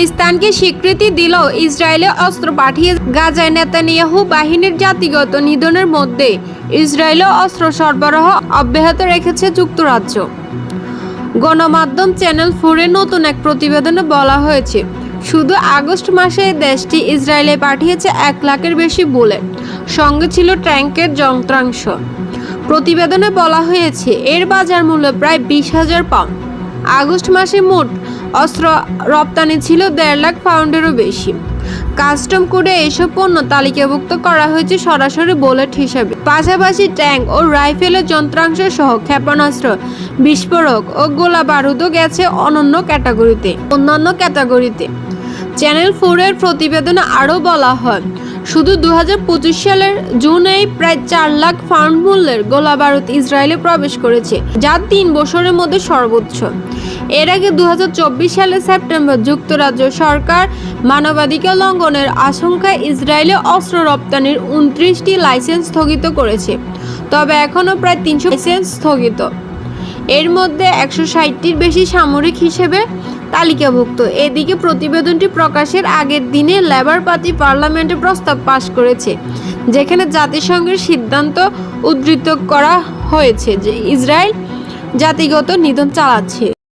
ফিলিস্তানকে স্বীকৃতি দিলেও ইসরায়েলে অস্ত্র পাঠিয়ে গাজায় নেতানিয়াহু বাহিনীর জাতিগত নিধনের মধ্যে। ইসরায়েলে অস্ত্র সরবরাহ অব্যাহত রেখেছে যুক্তরাজ্য। গণমাধ্যম চ্যানেল ফোরে নতুন এক প্রতিবেদনে বলা হয়েছে, শুধু আগস্ট মাসে দেশটি ইসরায়েলে পাঠিয়েছে এক লাখের বেশি বুলেট সঙ্গে ছিল ট্যাঙ্কের যন্ত্রাংশ। প্রতিবেদনে বলা হয়েছে, এর বাজার মূল্য প্রায় বিশ হাজার পাউন্ড। আগস্ট মাসে মোট অস্ত্র রপ্তানি ছিল দেড় লাখ পাউন্ডেরও বেশি। কাস্টম কোডে এসব পণ্য তালিকাভুক্ত করা হয়েছে সরাসরি বুলেট হিসাবে। পাশাপাশি ট্যাঙ্ক ও রাইফেলের যন্ত্রাংশ সহ ক্ষেপণাস্ত্র, বিস্ফোরক ও গোলা বারুদও গেছে অনন্য ক্যাটাগরিতে, অন্যান্য ক্যাটাগরিতে। চ্যানেল ফোরের প্রতিবেদনে আরও বলা হয় শুধু দু হাজার পঁচিশ সালের জুনেই প্রায় চার লাখ পাউন্ড মূল্যের গোলা বারুদ ইসরায়েলে প্রবেশ করেছে, যা তিন বছরের মধ্যে সর্বোচ্চ। এর আগে দু সালের সেপ্টেম্বর যুক্তরাজ্য সরকার মানবাধিকার লঙ্ঘনের আশঙ্কায় ইসরায়েলে অস্ত্র রপ্তানির উনত্রিশটি লাইসেন্স স্থগিত করেছে, তবে এখনও প্রায় তিনশো লাইসেন্স স্থগিত। এর মধ্যে একশো ষাটটির বেশি সামরিক হিসেবে তালিকাভুক্ত। এদিকে প্রতিবেদনটি প্রকাশের আগের দিনে লেবার পার্টি পার্লামেন্টে প্রস্তাব পাশ করেছে, যেখানে জাতিসংঘের সিদ্ধান্ত উদ্ধৃত করা হয়েছে যে ইসরায়েল জাতিগত নিধন চালাচ্ছে।